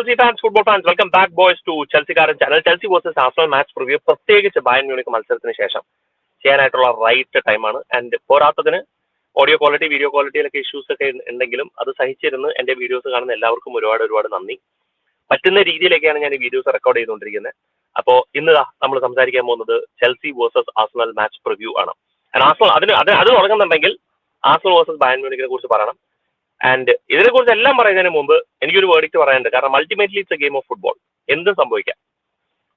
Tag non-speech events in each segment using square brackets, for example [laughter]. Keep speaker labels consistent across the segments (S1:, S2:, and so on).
S1: Chelsea fans football fans welcome back boys to ചെൽസിക്കാരൻ channel Chelsea versus after match preview പ്രത്യേകിച്ച് Bayern Munich മത്സരത്തിന് ശേഷം. ചെയ്യാനായിട്ടുള്ള right ടൈമാണ് and പോരാത്തതിന് ഓഡിയോ ക്വാളിറ്റി വീഡിയോ ക്വാളിറ്റിയിലൊക്കെ ഇഷ്യൂസ് ഒക്കെ ഉണ്ടെങ്കിലും അത് സഹിച്ചിരുന്ന് എന്റെ വീഡിയോസ് കാണുന്ന എല്ലാവർക്കും ഒരുപാട് ഒരുപാട് നന്ദി. പറ്റുന്ന രീതിയിലേക്കാണ് ഞാൻ ഈ വീഡിയോസ് റെക്കോർഡ് ചെയ്തുകൊണ്ടിരിക്കുന്നത്. അപ്പോൾ ഇന്ന് നമ്മൾ സംസാരിക്കാൻ പോകുന്നത് Chelsea versus Arsenal match preview ആണ്. ആസ്നൽ അതിന് അത് അത് തുടങ്ങുന്നുണ്ടെങ്കിൽ ആസ്നൽ വേഴ്സസ് ബയൻ മ്യൂണിക്കിനെ കുറിച്ച് പറയണം. ആൻഡ് ഇതിനെക്കുറിച്ച് എല്ലാം പറയുന്നതിന് മുമ്പ് എനിക്കൊരു വേർഡിക്റ്റ് പറയാനുണ്ട്. കാരണം ultimately it's a game of football എന്തും സംഭവിക്കാം.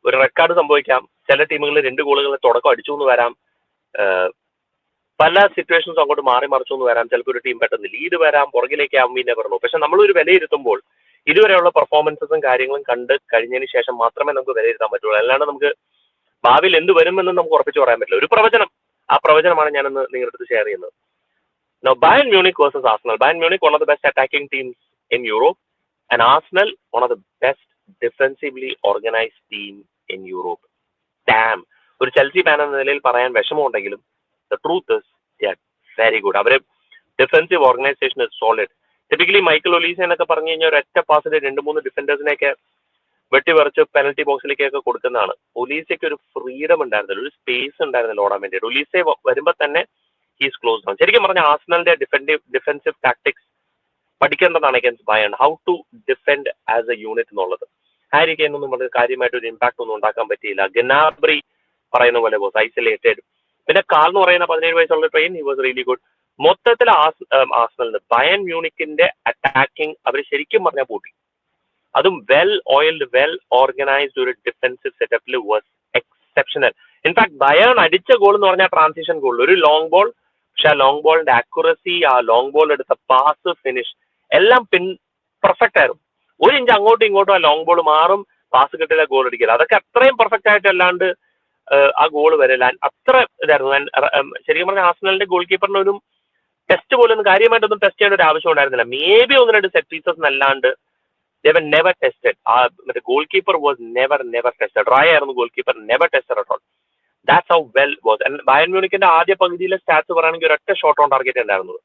S1: ഒരു റെക്കോർഡ് സംഭവിക്കാം. ചില ടീമുകൾ രണ്ട് ഗോളുകൾ തുടക്കം അടിച്ചു എന്ന് വരാം. പല സിറ്റുവേഷൻസ് അങ്ങോട്ട് മാറി മറിച്ചു എന്ന് വരാം. ചിലപ്പോൾ ഒരു ടീം പെട്ടെന്ന് ലീഡ് വരാം പുറകിലേക്ക് ആവും പിന്നെ പറഞ്ഞു പക്ഷെ നമ്മളൊരു വിലയിരുത്തുമ്പോൾ ഇതുവരെയുള്ള പെർഫോമൻസസും കാര്യങ്ങളും കണ്ട് കഴിഞ്ഞതിന് ശേഷം മാത്രമേ നമുക്ക് വിലയിരുത്താൻ പറ്റുള്ളൂ. അല്ലാണ്ട് നമുക്ക് ഭാവിയിൽ എന്ത് വരുമെന്ന് നമുക്ക് ഉറപ്പിച്ച് പറയാൻ പറ്റില്ല. ഒരു പ്രവചനം. ആ പ്രവചനമാണ് ഞാനിന്ന് നിങ്ങളുടെ അടുത്ത് ഷെയർ ചെയ്യുന്നത്. Now, Bayern Munich versus Arsenal. Bayern Munich, one of the best attacking teams in Europe, and Arsenal, one of the best defensively organized team in Europe. Damn. ഒരു ചെൽസി ഫാൻ എന്ന നിലയിൽ പറയാൻ വിഷമമുണ്ടെങ്കിലും the truth is very good their defensive organisation is solid typically Michael Olise എന്നൊക്കെ പറഞ്ഞു കഴിഞ്ഞാൽ ഒരൊറ്റ പാസിൽ രണ്ട് മൂന്ന് ഡിഫൻഡേഴ്സിനെയൊക്കെ വെട്ടിവറച്ച് പെനൽറ്റി ബോക്സിലേക്കൊക്കെ കൊടുക്കുന്നതാണ് ഒലീസയ്ക്ക് ഒരു ഫ്രീഡം ഉണ്ടായിരുന്നില്ല ഒരു സ്പേസ് ഉണ്ടായിരുന്നില്ല ഓടാൻ വേണ്ടിയിട്ട് ഒലീസ വരുമ്പോൾ തന്നെ ഹീസ് ക്ലോസ് ഡൗൺ ശരിക്കും പറഞ്ഞാൽ ആസ്നലിന്റെ defensive defensive tactics പഠിക്കേണ്ടതാണ് against Bayern how to defend as a unit എന്നുള്ളത്. ഹാരി കെയിൻ വളരെ കാര്യമായിട്ട് ഒരു ഇമ്പാക്ട് ഒന്നും ഉണ്ടാക്കാൻ പറ്റിയില്ല. ഗനാബ്രി പറയുന്ന പോലെ വാസ് ഐസൊലേറ്റഡ് പിന്നെ കാൽ എന്ന് പറയുന്ന പതിനേഴ് വയസ്സുള്ള train he was really good മൊത്തത്തിൽ ആസ്നലിന് ബയൺ മ്യൂണിക്കിന്റെ അറ്റാക്കിംഗ് അവർ ശരിക്കും പറഞ്ഞാൽ പൂട്ടി. അതും വെൽ ഓയിൽഡ് വെൽ ഓർഗനൈസ്ഡ് ഒരു ഡിഫൻസീവ് സെറ്റപ്പിൽ was exceptional in fact Bayern അടിച്ച ഗോൾ എന്ന് പറഞ്ഞാൽ ട്രാൻസിഷൻ ഗോൾ ഒരു ലോങ് ബോൾ പക്ഷെ ആ ലോങ് ബോളിന്റെ ആക്യുറസി ആ ലോങ് ബോൾ എടുത്ത പാസ് ഫിനിഷ് എല്ലാം പിൻ പെർഫെക്റ്റ് ആയിരുന്നു. ഒരു ഇഞ്ച് അങ്ങോട്ടും ഇങ്ങോട്ടും ആ ലോങ് ബോൾ മാറും പാസ് കിട്ടില്ല ഗോൾ അടിക്കില്ല. അതൊക്കെ അത്രയും പെർഫെക്റ്റ് ആയിട്ട് അല്ലാണ്ട് ആ ഗോൾ വരില്ല അത്ര ഇതായിരുന്നു. ശരിക്കും പറഞ്ഞാൽ ആസ്നലിന്റെ ഗോൾ കീപ്പറിന് ഒരു ടെസ്റ്റ് പോലും കാര്യമായിട്ടൊന്നും ടെസ്റ്റ് ചെയ്യേണ്ട ഒരു ആവശ്യം ഉണ്ടായിരുന്നില്ല. മേ ബി ഒന്ന് രണ്ട് set pieces they're never tested ആ മറ്റേ goal keeper was never never tested Raya ആയിരുന്നു goal keeper never tested at all that's how well was Bayern മ്യൂണിക്കിന്റെ ആദ്യ പകുതിയിലെ സ്റ്റാറ്റ്സ് പറയുകയാണെങ്കിൽ ഒരൊറ്റ ഷോട്ട് ഓൺ ടാർഗറ്റ് ഉണ്ടായിരുന്നത്.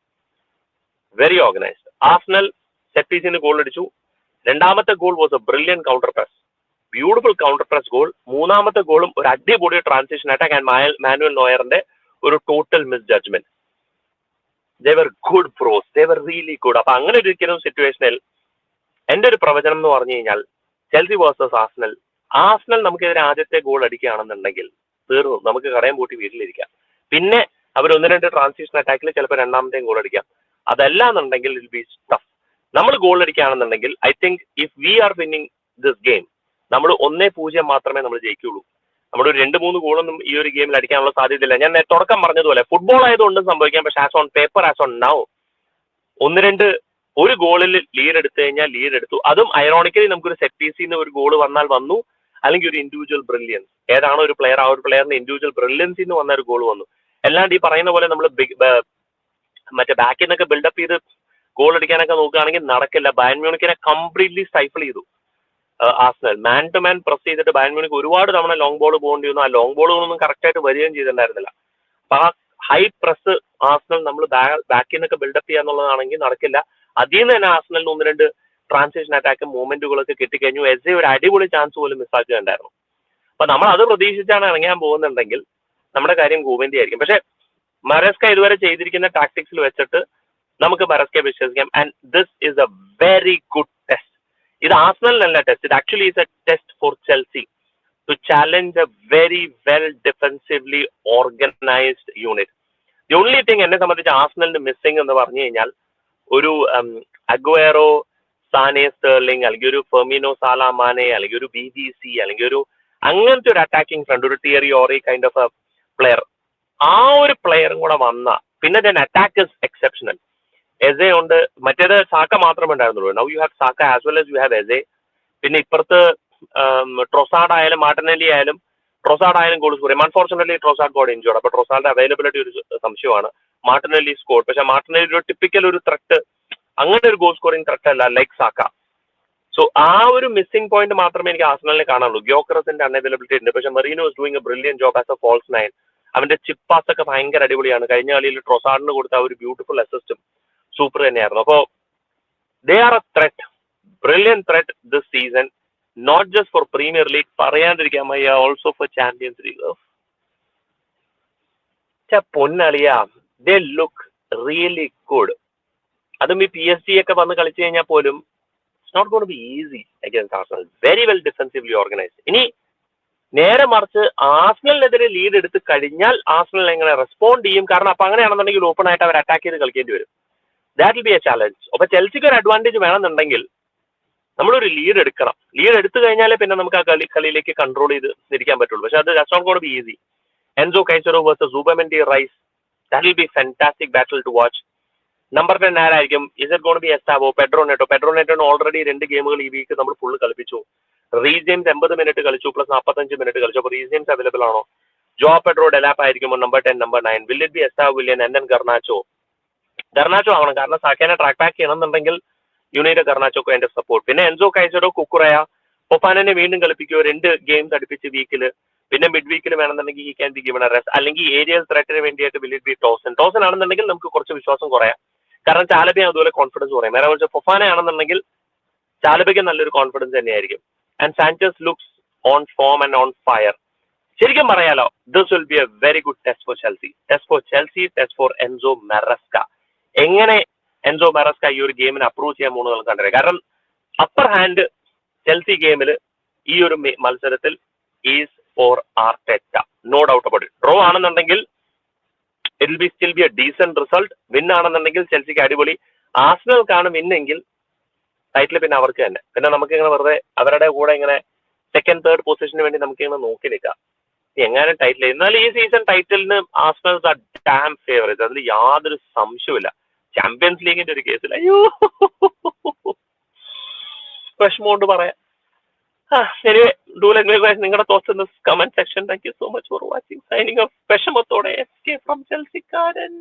S1: വെരി ഓർഗനൈസ്ഡ് ആസ്നൽ സെറ്റ് പീസിന് goal അടിച്ചു. രണ്ടാമത്തെ goal was a brilliant counter press beautiful counter press goal മൂന്നാമത്തെ ഗോളും ഒരു അടിപൊളി ട്രാൻസിഷൻ അറ്റാക്ക് ആൻഡ് മാനുവൽ നോയറിന്റെ ഒരു total miss judgement they're good pros they're really good അപ്പൊ അങ്ങനെ ഒരിക്കലും സിറ്റുവേഷനിൽ എന്റെ ഒരു പ്രവചനം എന്ന് പറഞ്ഞു കഴിഞ്ഞാൽ ചെൽസി വേഴ്സസ് ആസ്നൽ ആസ്നൽ നമുക്കെതിരെ ആദ്യത്തെ ഗോൾ അടിക്കുകയാണെന്നുണ്ടെങ്കിൽ തീർന്നു. നമുക്ക് കടയും പൂട്ടി വീട്ടിലിരിക്കാം. പിന്നെ അവർ ഒന്ന് രണ്ട് ട്രാൻസിഷൻ അറ്റാക്കിൽ ചിലപ്പോൾ രണ്ടാമത്തെയും ഗോൾ അടിക്കാം. അതല്ല എന്നുണ്ടെങ്കിൽ ഇറ്റ് ബി ടഫ് നമ്മൾ goal അടിക്കുകയാണെന്നുണ്ടെങ്കിൽ I think if we are winning this game നമ്മൾ ഒന്നേ പൂജ്യം മാത്രമേ നമ്മൾ ജയിക്കുള്ളൂ നമ്മുടെ ഒരു രണ്ട് മൂന്ന് ഗോളൊന്നും ഈ ഒരു ഗെയിമിൽ അടിക്കാനുള്ള സാധ്യതയില്ല. ഞാൻ തുടക്കം പറഞ്ഞതുപോലെ ഫുട്ബോൾ ആയതുകൊണ്ടും സംഭവിക്കാം പക്ഷെ as on paper as on now ഒന്ന് രണ്ട് ഒരു ഗോളിൽ ലീഡ് എടുത്തു കഴിഞ്ഞാൽ ലീഡ് എടുത്തു. അതും ഐറോണിക്കലി നമുക്കൊരു സെറ്റ് പീസിൽ നിന്ന് ഒരു ഗോൾ വന്നാൽ വന്നു. അല്ലെങ്കിൽ ഒരു ഇൻഡിവിജ്വൽ ബ്രില്യൻസ് ഏതാണോ ഒരു പ്ലെയർ ആ ഒരു പ്ലെയറിന്റെ ഇൻഡിവിജ്വൽ ബ്രില്യൻസിൽ നിന്ന് വന്ന ഒരു ഗോൾ വന്നു. അല്ലാണ്ട് ഈ പറയുന്ന പോലെ നമ്മൾ മറ്റേ ബാക്കിൽ നിന്നൊക്കെ ബിൽഡപ്പ് ചെയ്ത് ഗോൾ അടിക്കാനൊക്കെ നോക്കുകയാണെങ്കിൽ നടക്കില്ല. ബയൻ മ്യൂണിക്കിനെ കംപ്ലീറ്റ്ലി സ്റ്റൈഫിൾ ചെയ്തു. Arsenal man to man press ചെയ്തിട്ട് ബയൻ മ്യൂണിക്ക് ഒരുപാട് തവണ ലോങ് ബോൾ പോകേണ്ടി വന്നു ആ ലോങ് ബോളുകളൊന്നും കറക്റ്റ് ആയിട്ട് വരികയും ചെയ്തിട്ടുണ്ടായിരുന്നില്ല. അപ്പൊ ആ ഹൈ പ്രസ് ആസ്നൽ നമ്മൾ ബാക്കിൽ നിന്നൊക്കെ ബിൽഡപ്പ് ചെയ്യാന്നുള്ളതാണെങ്കിൽ നടക്കില്ല. അതിൽ നിന്ന് തന്നെ ആസ്നലിന് ഒന്ന് രണ്ട് ട്രാൻസിഷൻ അറ്റാക്ക് മൂവ്മെന്റുകളൊക്കെ കിട്ടിക്കഴിഞ്ഞു. എസ് എ ഒരു അടിപൊളി ചാൻസ് പോലും മിസ്സാക്കുകയുണ്ടായിരുന്നു അപ്പൊ നമ്മൾ അത് പ്രതീക്ഷിച്ചാണ് ഇറങ്ങാൻ പോകുന്നുണ്ടെങ്കിൽ നമ്മുടെ കാര്യം ഗോവിന്ദി ആയിരിക്കും. പക്ഷെ മരസ്ക ഇതുവരെ ചെയ്തിരിക്കുന്ന ടാക്ടിക്സിൽ വെച്ചിട്ട് നമുക്ക് മരസ്കയെ വിശ്വസിക്കാം. And this is a very good test ഇത് ആസ്നലിനല്ല ടെസ്റ്റ് ഇത് actually is a test for Chelsea to challenge a very well defensively organised unit the only thing എന്നെ സംബന്ധിച്ച് ആസ്നലിന് മിസ്സിംഗ് എന്ന് പറഞ്ഞു കഴിഞ്ഞാൽ ഒരു അഗ്വേറോ സാനെ സ്റ്റേർലിംഗ് അല്ലെങ്കിൽ ഒരു ഫെർമിനോ സാലാമാനെ അല്ലെങ്കിൽ ഒരു ബി ബി സി അല്ലെങ്കിൽ ഒരു അങ്ങനത്തെ ഒരു അറ്റാക്കിംഗ് ഫ്രണ്ട് ഒരു Thierry Henry kind of a player ആ ഒരു പ്ലെയറും കൂടെ വന്ന പിന്നെ then attack is exceptional Eze ഉണ്ട് മറ്റേത് സാക്ക മാത്രമേ ഉണ്ടായിരുന്നുള്ളൂ. Now you have Saka as well as you have Eze പിന്നെ ഇപ്പുറത്ത് ട്രൊസാഡ് ആയാലും മാർട്ടനലി ആയാലും ട്രൊസാഡ് ആയാലും ഗോൾ സ്കോർ ചെയ്യും അൺഫോർച്ചുനേറ്റ്ലി ട്രൊസാഡ് ഗോഡ് ഇഞ്ചോർഡ് അപ്പൊ ട്രൊസാഡിന്റെ അവൈലബിലിറ്റി ഒരു സംശയമാണ്. മാർട്ടനലി സ്കോർ പക്ഷെ മാർട്ടനലി ഒരു ടിപ്പിക്കൽ ഒരു ത്രെട്ട് അങ്ങനെ ഒരു ഗോൾ സ്കോറിംഗ് ത്രട്ട് അല്ല ലൈക് സാക്ക സോ ആ ഒരു മിസ്സിംഗ് പോയിന്റ് മാത്രമേ എനിക്ക് ആസ്നലിനെ കാണാനുള്ളൂ. ഗ്യോക്രസിന്റെ അൺഅവൈലബിലിറ്റി ഉണ്ട്. പക്ഷെ Merino is doing a brilliant job as a false nine അവന്റെ ചിപ്പ് പാസ് ഒക്കെ ഭയങ്കര അടിപൊളിയാണ്. കഴിഞ്ഞ കളിയിൽ ട്രൊസാഡിന് കൊടുത്ത ഒരു ബ്യൂട്ടിഫുൾ അസിസ്റ്റും സൂപ്പർ തന്നെയായിരുന്നു. അപ്പോൾ they are a threat brilliant threat this season not just for premier league പറയാണ്ടിരിക്കാൻ വയ്യ ഓൾസോ ഫോർ ചാമ്പ്യൻസ് ലീഗ് പൊന്നളിയ. ദേ ലുക്ക് റിയലി ഗുഡ് അതും ഈ പി എസ് ജി ഒക്കെ വന്ന് കളിച്ചു കഴിഞ്ഞാൽ പോലും it's not gonna be easy against Arsenal very well defensively organise ഇനി നേരെ മറിച്ച് ആസ്നലിനെതിരെ ലീഡ് എടുത്ത് കഴിഞ്ഞാൽ ആസ്നൽ എങ്ങനെ റെസ്പോണ്ട് ചെയ്യും? കാരണം അപ്പൊ അങ്ങനെയാണെന്നുണ്ടെങ്കിൽ ഓപ്പൺ ആയിട്ട് അവർ അറ്റാക്ക് ചെയ്ത് കളിക്കേണ്ടി വരും. That will be a challenge അപ്പൊ ചെൽസിക്ക് ഒരു അഡ്വാന്റേജ് വേണമെന്നുണ്ടെങ്കിൽ നമ്മളൊരു ലീഡ് എടുക്കണം. ലീഡ് എടുത്തു കഴിഞ്ഞാലേ പിന്നെ നമുക്ക് ആ കളി കളിയിലേക്ക് കൺട്രോൾ ചെയ്ത് ഇരിക്കാൻ പറ്റുള്ളൂ. പക്ഷെ അത് that's not gonna be easy Enzo Caicedo versus Zubimendi Rice that will be fantastic battle to watch number ten ആരായിരിക്കും? Is it gonna be Estevao Pedro Neto Pedro നെറ്റോന് already രണ്ട് ഗെയിമുകൾ ഈ വീക്ക് നമ്മൾ ഫുള്ള് കളിപ്പിച്ചു. റീജെയിംസ് എൺപത് മിനിറ്റ് കളിച്ചു plus നാൽപ്പത്തഞ്ച് minute കളിച്ചു. അപ്പോൾ റീജെയിംസ് അവൈലബിൾ ആണോ? ജോ പെഡ്രോ ഡെലാപ്പ് ആയിരിക്കുമ്പോൾ number ten number nine will it be Estevao Willian N N Garnacho Garnacho ആവണം. കാരണം സാക്കേനെ ട്രാക്ക് ബാക്ക് ചെയ്യണമെന്നുണ്ടെങ്കിൽ യുണൈറ്റഡ് ഗർണാച്ചോക്ക് എന്റെ സപ്പോർട്ട് പിന്നെ എൻസോ കൈസറോ കുക്കുറയ ഒപ്പാനെ വീണ്ടും കളിപ്പിക്കുകയോ രണ്ട് ഗെയിംസ് അടുപ്പിച്ച് വീക്കിൽ പിന്നെ മിഡ് വീക്കിൽ വേണമെന്നുണ്ടെങ്കിൽ ഈ ക്യാൻ ബി ഗിവൺ റെസ്റ്റ് അല്ലെങ്കിൽ ഏരിയൽ ത്രെറ്റിന് വേണ്ടിയിട്ട് will it be Tosin Tosin ആണെന്നുണ്ടെങ്കിൽ നമുക്ക് കുറച്ച് വിശ്വാസം കുറയാം. കാരണം ചാലബി അതുപോലെ കോൺഫിഡൻസ് കുറയും. നേരെ മറിച്ച് ഫൊഫാന ആണെന്നുണ്ടെങ്കിൽ ചാലബിക്ക് നല്ലൊരു കോൺഫിഡൻസ് തന്നെയായിരിക്കും. And Sanchez looks on form and on fire ശരിക്കും പറയാലോ this will be a very good test for Chelsea test for Chelsea test for Enzo Maresca എങ്ങനെ എൻസോ മെറസ്ക ഈ ഒരു ഗെയിമിനെ അപ്രൂവ് ചെയ്യാൻ പോകുന്നത് കണ്ടത് കാരണം അപ്പർ ഹാൻഡ് ചെൽസി ഗെയിമിൽ ഈ ഒരു മത്സരത്തിൽ is for Arteta no doubt about draw ആണെന്നുണ്ടെങ്കിൽ it will be still be a decent result win ആണെന്നുണ്ടെങ്കിൽ ചെൽസിക്ക് അടിപൊളി. ആസ്നൽക്കാണ് വിന്നെങ്കിൽ ടൈറ്റിൽ പിന്നെ അവർക്ക് തന്നെ. പിന്നെ നമുക്ക് ഇങ്ങനെ വെറുതെ അവരുടെ കൂടെ ഇങ്ങനെ സെക്കൻഡ് തേർഡ് പൊസിഷന് വേണ്ടി നമുക്ക് ഇങ്ങനെ നോക്കി. നിൽക്കാം എങ്ങനെ ടൈറ്റിൽ എന്നാലും ഈ സീസൺ ടൈറ്റിലിന് ആസ്നൽസ് ഡാം ഫേവറേറ്റ് അതിൽ യാതൊരു സംശയമില്ല ചാമ്പ്യൻസ് ലീഗിന്റെ ഒരു കേസിൽ അയ്യോ. [laughs] വിഷമം കൊണ്ട് പറയാം. Anyway do let me guys നിങ്ങളുടെ thoughts in this comment section thank so much for watching signing off വിഷമത്തോടെ കെ ഫ്രം ചെൽസിക്കാരൻ